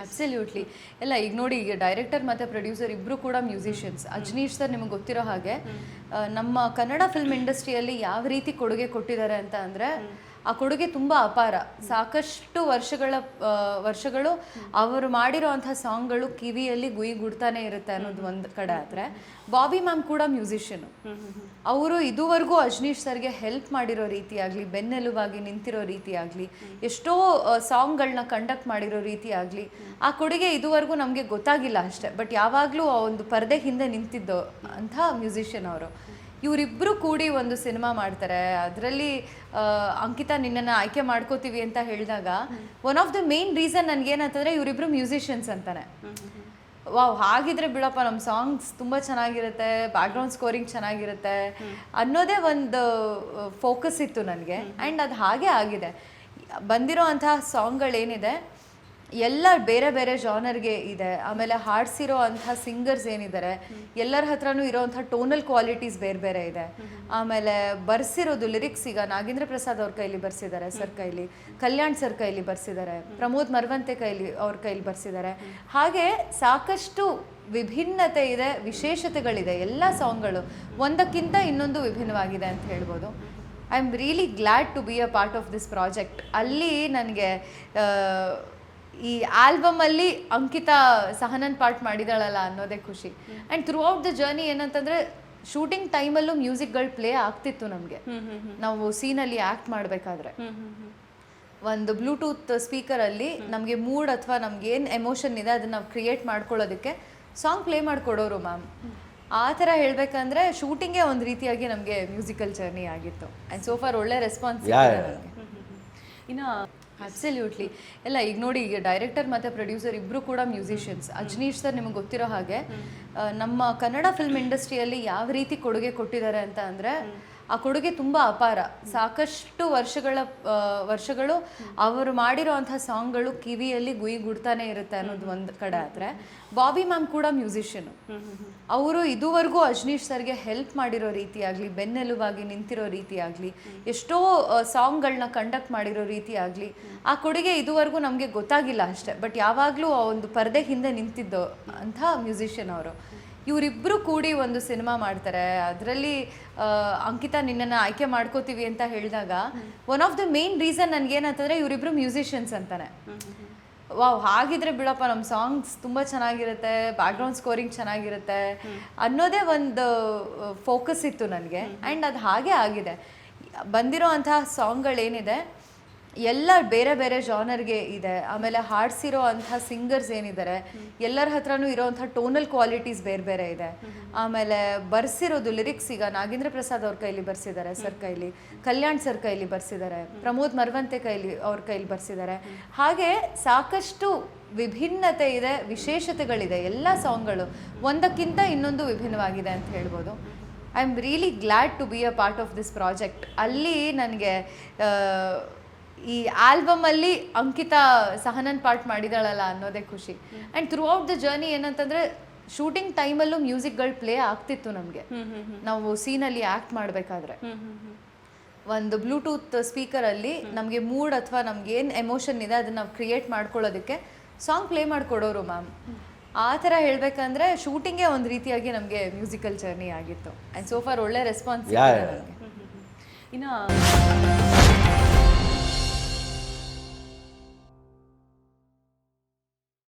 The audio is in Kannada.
ಅಬ್ಸಲ್ಯೂಟ್ಲಿ ಎಲ್ಲ ಈಗ ನೋಡಿ ಈಗ ಡೈರೆಕ್ಟರ್ ಮತ್ತು ಪ್ರೊಡ್ಯೂಸರ್ ಇಬ್ಬರು ಕೂಡ ಮ್ಯೂಸಿಷಿಯನ್ಸ್ ಅಜ್ನೀಶ್ ಸರ್ ನಿಮಗೆ ಗೊತ್ತಿರೋ ಹಾಗೆ ನಮ್ಮ ಕನ್ನಡ ಫಿಲ್ಮ್ ಇಂಡಸ್ಟ್ರಿಯಲ್ಲಿ ಯಾವ ರೀತಿ ಕೊಡುಗೆ ಕೊಟ್ಟಿದ್ದಾರೆ ಅಂತ ಅಂದರೆ ಆ ಕೊಡುಗೆ ತುಂಬ ಅಪಾರ. ಸಾಕಷ್ಟು ವರ್ಷಗಳ ವರ್ಷಗಳು ಅವರು ಮಾಡಿರೋವಂಥ ಸಾಂಗ್ಗಳು ಕಿವಿಯಲ್ಲಿ ಗುಯಿ ಗುಡ್ತಾನೆ ಇರುತ್ತೆ ಅನ್ನೋದು ಒಂದು ಕಡೆ ಆದರೆ. ಬಾಬಿ ಮ್ಯಾಮ್ ಕೂಡ ಮ್ಯೂಸಿಷಿಯನ್. ಅವರು ಇದುವರೆಗೂ ಅಜ್ನೀಶ್ ಸರ್ಗೆ ಹೆಲ್ಪ್ ಮಾಡಿರೋ ರೀತಿ ಆಗಲಿ, ಬೆನ್ನೆಲುಬಾಗಿ ನಿಂತಿರೋ ರೀತಿ ಆಗಲಿ, ಎಷ್ಟೋ ಸಾಂಗ್ಗಳನ್ನ ಕಂಡಕ್ಟ್ ಮಾಡಿರೋ ರೀತಿ ಆಗಲಿ, ಆ ಕೊಡುಗೆ ಇದುವರೆಗೂ ನಮಗೆ ಗೊತ್ತಾಗಿಲ್ಲ ಅಷ್ಟೇ. ಬಟ್ ಯಾವಾಗಲೂ ಒಂದು ಪರದೆ ಹಿಂದೆ ನಿಂತಿದ್ದು ಅಂಥ ಮ್ಯೂಸಿಷಿಯನ್ ಅವರು. ಇವರಿಬ್ಬರು ಕೂಡಿ ಒಂದು ಸಿನಿಮಾ ಮಾಡ್ತಾರೆ. ಅದರಲ್ಲಿ ಅಂಕಿತಾ ನಿನ್ನನ್ನು ಆಯ್ಕೆ ಮಾಡ್ಕೋತೀವಿ ಅಂತ ಹೇಳಿದಾಗ one of the main reason ನನಗೇನಂತಂದರೆ ಇವರಿಬ್ಬರು ಮ್ಯೂಸಿಷಿಯನ್ಸ್ ಅಂತಾನೆ. ವಾವ್ ಹಾಗಿದ್ರೆ ಬಿಡಪ್ಪ ನಮ್ಮ ಸಾಂಗ್ಸ್ ತುಂಬ ಚೆನ್ನಾಗಿರುತ್ತೆ ಬ್ಯಾಕ್ಗ್ರೌಂಡ್ ಸ್ಕೋರಿಂಗ್ ಚೆನ್ನಾಗಿರುತ್ತೆ ಅನ್ನೋದೇ ಒಂದು ಫೋಕಸ್ ಇತ್ತು ನನಗೆ. ಆ್ಯಂಡ್ ಅದು ಹಾಗೆ ಆಗಿದೆ. ಬಂದಿರೋ ಅಂತಹ ಸಾಂಗ್ಗಳೇನಿದೆ ಎಲ್ಲ ಬೇರೆ ಬೇರೆ ಜಾನರ್ಗೆ ಇದೆ. ಆಮೇಲೆ ಹಾಡ್ಸಿರೋ ಅಂಥ ಸಿಂಗರ್ಸ್ ಏನಿದ್ದಾರೆ ಎಲ್ಲರ ಹತ್ರನೂ ಇರೋವಂಥ ಟೋನಲ್ ಕ್ವಾಲಿಟೀಸ್ ಬೇರೆ ಬೇರೆ ಇದೆ. ಆಮೇಲೆ ಬರ್ಸಿರೋದು ಲಿರಿಕ್ಸ್ ಈಗ ನಾಗೇಂದ್ರ ಪ್ರಸಾದ್ ಅವ್ರ ಕೈಲಿ ಬರ್ಸಿದ್ದಾರೆ ಸರ್ ಕೈಲಿ, ಕಲ್ಯಾಣ್ ಸರ್ ಕೈಲಿ ಬರ್ಸಿದ್ದಾರೆ, ಪ್ರಮೋದ್ ಮರವಂತೆ ಕೈಲಿ ಅವ್ರ ಕೈಲಿ ಬರ್ಸಿದ್ದಾರೆ. ಹಾಗೆ ಸಾಕಷ್ಟು ವಿಭಿನ್ನತೆ ಇದೆ, ವಿಶೇಷತೆಗಳಿದೆ ಎಲ್ಲ ಸಾಂಗ್ಗಳು ಒಂದಕ್ಕಿಂತ ಇನ್ನೊಂದು ವಿಭಿನ್ನವಾಗಿದೆ ಅಂತ ಹೇಳ್ಬೋದು. I am really glad to be a part of this project ಅಲ್ಲಿ ನನಗೆ ಈ ಆಲ್ಬಮಲ್ಲಿ ಅಂಕಿತಾ ಸಹನನ್ ಪಾರ್ಟ್ ಮಾಡಿದಾಳಲ್ಲ ಅನ್ನೋದೇ ಖುಷಿ. And throughout the journey ಏನಂತಂದ್ರೆ ಶೂಟಿಂಗ್ ಟೈಮಲ್ಲೂ ಮ್ಯೂಸಿಕ್ಗಳು ಪ್ಲೇ ಆಗ್ತಿತ್ತು ನಮಗೆ. ನಾವು ಸೀನಲ್ಲಿ ಆ್ಯಕ್ಟ್ ಮಾಡಬೇಕಾದ್ರೆ. ಒಂದು ಬ್ಲೂಟೂತ್ ಸ್ಪೀಕರಲ್ಲಿ ನಮಗೆ ಮೂಡ್ ಅಥವಾ ನಮ್ಗೆ ಏನು ಎಮೋಷನ್ ಇದೆ ಅದನ್ನ ನಾವು ಕ್ರಿಯೇಟ್ ಮಾಡ್ಕೊಳ್ಳೋದಕ್ಕೆ ಸಾಂಗ್ ಪ್ಲೇ ಮಾಡಿಕೊಡೋರು ಮ್ಯಾಮ್ ಆ ಥರ ಹೇಳಬೇಕಂದ್ರೆ ಶೂಟಿಂಗೇ ಒಂದು ರೀತಿಯಾಗಿ ನಮಗೆ ಮ್ಯೂಸಿಕಲ್ ಜರ್ನಿ ಆಗಿತ್ತು. ಆ್ಯಂಡ್ ಸೋಫಾರ್ ಒಳ್ಳೆ ರೆಸ್ಪಾನ್ಸ್ ಇನ್ನು ಅಬ್ಸಲ್ಯೂಟ್ಲಿ ಎಲ್ಲ ಈಗ ನೋಡಿ ಈಗ ಡೈರೆಕ್ಟರ್ ಮತ್ತು ಪ್ರೊಡ್ಯೂಸರ್ ಇಬ್ಬರು ಕೂಡ ಮ್ಯೂಸಿಷಿಯನ್ಸ್ ಅಜ್ನೀಶ್ ಸರ್ ನಿಮಗೆ ಗೊತ್ತಿರೋ ಹಾಗೆ ನಮ್ಮ ಕನ್ನಡ ಫಿಲ್ಮ್ ಇಂಡಸ್ಟ್ರಿಯಲ್ಲಿ ಯಾವ ರೀತಿ ಕೊಡುಗೆ ಕೊಟ್ಟಿದ್ದಾರೆ ಅಂತ ಅಂದರೆ ಆ ಕೊಡುಗೆ ತುಂಬ ಅಪಾರ. ಸಾಕಷ್ಟು ವರ್ಷಗಳ ವರ್ಷಗಳು ಅವರು ಮಾಡಿರೋ ಅಂಥ ಸಾಂಗ್ಗಳು ಕಿವಿಯಲ್ಲಿ ಗುಯಿ ಗುಡ್ತಾನೆ ಇರುತ್ತೆ ಅನ್ನೋದು ಒಂದು ಕಡೆ ಆದರೆ. ಬಾಬಿ ಮ್ಯಾಮ್ ಕೂಡ ಮ್ಯೂಸಿಷಿಯನು. ಅವರು ಇದುವರೆಗೂ ಅಜ್ನೀಶ್ ಸರ್ಗೆ ಹೆಲ್ಪ್ ಮಾಡಿರೋ ರೀತಿ ಆಗಲಿ ಬೆನ್ನೆಲುಬಾಗಿ ನಿಂತಿರೋ ರೀತಿ ಆಗಲಿ ಎಷ್ಟೋ ಸಾಂಗ್ಗಳನ್ನ ಕಂಡಕ್ಟ್ ಮಾಡಿರೋ ರೀತಿ ಆಗಲಿ ಆ ಕೊಡುಗೆ ಇದುವರೆಗೂ ನಮಗೆ ಗೊತ್ತಾಗಿಲ್ಲ ಅಷ್ಟೇ. ಬಟ್ ಯಾವಾಗಲೂ ಆ ಒಂದು ಪರದೆ ಹಿಂದೆ ನಿಂತಿದ್ದು ಅಂತ ಮ್ಯೂಸಿಷಿಯನ್ ಅವರು. ಇವರಿಬ್ಬರು ಕೂಡಿ ಒಂದು ಸಿನಿಮಾ ಮಾಡ್ತಾರೆ. ಅದರಲ್ಲಿ ಅಂಕಿತಾ ನಿನ್ನನ್ನು ಆಯ್ಕೆ ಮಾಡ್ಕೋತೀವಿ ಅಂತ ಹೇಳಿದಾಗ one of the main reason ನನಗೇನಂತಂದರೆ ಇವರಿಬ್ಬರು ಮ್ಯೂಸಿಷಿಯನ್ಸ್ ಅಂತಾನೆ. ವಾವ್ ಹಾಗಿದ್ರೆ ಬಿಡಪ್ಪ ನಮ್ಮ ಸಾಂಗ್ಸ್ ತುಂಬ ಚೆನ್ನಾಗಿರುತ್ತೆ ಬ್ಯಾಕ್ಗ್ರೌಂಡ್ ಸ್ಕೋರಿಂಗ್ ಚೆನ್ನಾಗಿರುತ್ತೆ ಅನ್ನೋದೇ ಒಂದು ಫೋಕಸ್ ಇತ್ತು ನನಗೆ. ಆ್ಯಂಡ್ ಅದು ಹಾಗೆ ಆಗಿದೆ. ಬಂದಿರೋ ಅಂತಹ ಸಾಂಗ್ಗಳೇನಿದೆ ಎಲ್ಲ ಬೇರೆ ಬೇರೆ ಜಾನರ್ಗೆ ಇದೆ. ಆಮೇಲೆ ಹಾಡ್ಸಿರೋ ಅಂಥ ಸಿಂಗರ್ಸ್ ಏನಿದ್ದಾರೆ ಎಲ್ಲರ ಹತ್ರನೂ ಇರೋವಂಥ ಟೋನಲ್ ಕ್ವಾಲಿಟೀಸ್ ಬೇರೆ ಬೇರೆ ಇದೆ. ಆಮೇಲೆ ಬರ್ಸಿರೋದು ಲಿರಿಕ್ಸ್ ಈಗ ನಾಗೇಂದ್ರ ಪ್ರಸಾದ್ ಅವ್ರ ಕೈಲಿ ಬರ್ಸಿದ್ದಾರೆ ಸರ್ ಕೈಲಿ, ಕಲ್ಯಾಣ್ ಸರ್ ಕೈಲಿ ಬರ್ಸಿದ್ದಾರೆ, ಪ್ರಮೋದ್ ಮರ್ವಂತೆ ಕೈಲಿ ಅವ್ರ ಕೈಲಿ ಬರ್ಸಿದ್ದಾರೆ. ಹಾಗೆ ಸಾಕಷ್ಟು ವಿಭಿನ್ನತೆ ಇದೆ, ವಿಶೇಷತೆಗಳಿದೆ, ಎಲ್ಲ ಸಾಂಗ್ಗಳು ಒಂದಕ್ಕಿಂತ ಇನ್ನೊಂದು ವಿಭಿನ್ನವಾಗಿದೆ ಅಂತ ಹೇಳ್ಬೋದು. I am really glad to be a part of this project ಅಲ್ಲಿ ನನಗೆ ಈ ಆಲ್ಬಮಲ್ಲಿ ಅಂಕಿತಾ ಸಹನನ್ ಪಾರ್ಟ್ ಮಾಡಿದಾಳಲ್ಲ ಅನ್ನೋದೇ ಖುಷಿ. And throughout the journey ಏನಂತಂದರೆ ಶೂಟಿಂಗ್ ಟೈಮಲ್ಲೂ ಮ್ಯೂಸಿಕ್ಗಳು ಪ್ಲೇ ಆಗ್ತಿತ್ತು ನಮಗೆ. ನಾವು ಸೀನಲ್ಲಿ ಆ್ಯಕ್ಟ್ ಮಾಡಬೇಕಾದ್ರೆ. ಒಂದು ಬ್ಲೂಟೂತ್ ಸ್ಪೀಕರಲ್ಲಿ ನಮಗೆ ಮೂಡ್ ಅಥವಾ ನಮ್ಗೆ ಏನು ಎಮೋಷನ್ ಇದೆ ಅದನ್ನ ನಾವು ಕ್ರಿಯೇಟ್ ಮಾಡ್ಕೊಳ್ಳೋದಕ್ಕೆ ಸಾಂಗ್ ಪ್ಲೇ ಮಾಡಿಕೊಡೋರು ಮ್ಯಾಮ್ ಆ ಥರ ಹೇಳಬೇಕಂದ್ರೆ ಶೂಟಿಂಗೇ ಒಂದು ರೀತಿಯಾಗಿ ನಮಗೆ ಮ್ಯೂಸಿಕಲ್ ಜರ್ನಿ ಆಗಿತ್ತು. ಆ್ಯಂಡ್ ಸೋಫಾರ್ ಒಳ್ಳೆ ರೆಸ್ಪಾನ್ಸ್ ಇನ್ನು